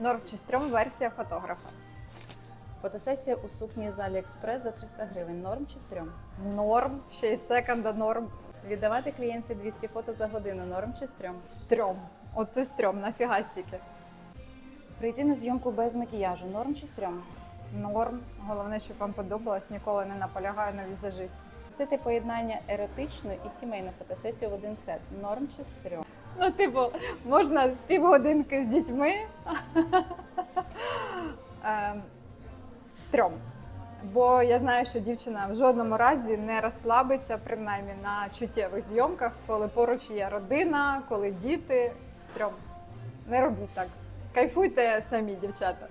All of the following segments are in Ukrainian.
Норм чи стрьом версія фотографа. Фотосесія у сукні з Аліекспрес за 300 гривень. Норм чи стрьом? Норм, ще й секонда норм. Віддавати клієнтці 200 фото за годину. Норм чи стрьом? Стрьом. Оце стрьом, нафіга стільки. Прийти на зйомку без макіяжу. Норм чи стрьом? Норм. Головне, щоб вам подобалось, ніколи не наполягаю на візажисті. Просити поєднання еротичну і сімейну фотосесію в один сет. Норм чи стрьом? Ну, типу, можна півгодинки з дітьми. Ем, Стрьом. Бо я знаю, що дівчина в жодному разі не розслабиться, принаймні на чуттєвих зйомках, коли поруч є родина, коли діти. Стрьом. Не робіть так. Кайфуйте самі, дівчата.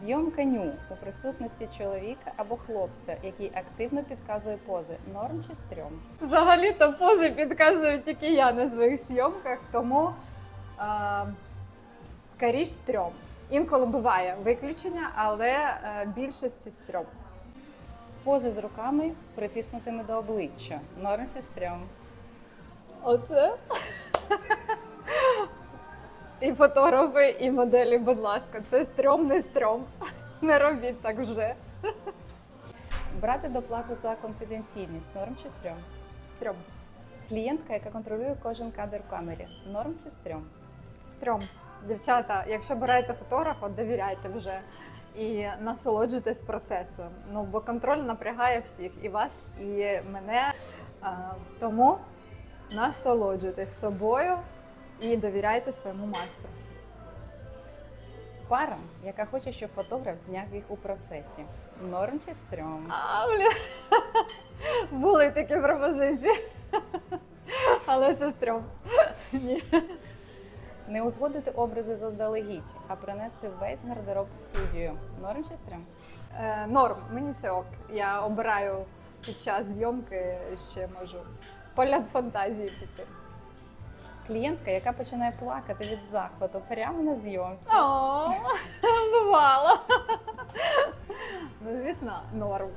Зйомка ню у присутності чоловіка або хлопця, який активно підказує пози. Норм чи стрьом? Взагалі-то пози підказую тільки я на своїх зйомках, тому е, скоріш стрьом. Інколи буває виключення, але е, більшості стрьом. Пози з руками притиснутими до обличчя. Норм чи стрьом? Оце. І фотографи, і моделі, будь ласка, це стрьом, не стрьом. Не робіть так вже. Брати доплату за конфіденційність. Норм чи стрьом? Стрьом. Клієнтка, яка контролює кожен кадр в камері. Норм чи стрьом? Стрьом. Дівчата, якщо берете фотографа, довіряйте вже і насолоджуйтесь процесом. Ну бо контроль напрягає всіх, і вас, і мене. Тому насолоджуйтесь собою і довіряйте своєму майстру. Пара, яка хоче, щоб фотограф зняв їх у процесі. Норм чи стрьом? А, блін. Були такі пропозиції. Але це стрьом. Ні. Не узгодити образи заздалегідь, а принести весь гардероб в студію. Норм чи стрьом? Е, норм, мені це ок. Я обираю під час зйомки ще можу полят фантазії піти. Клієнтка, яка починає плакати від захвату прямо на зйомці. О, бувало. Ну, звісно, норм.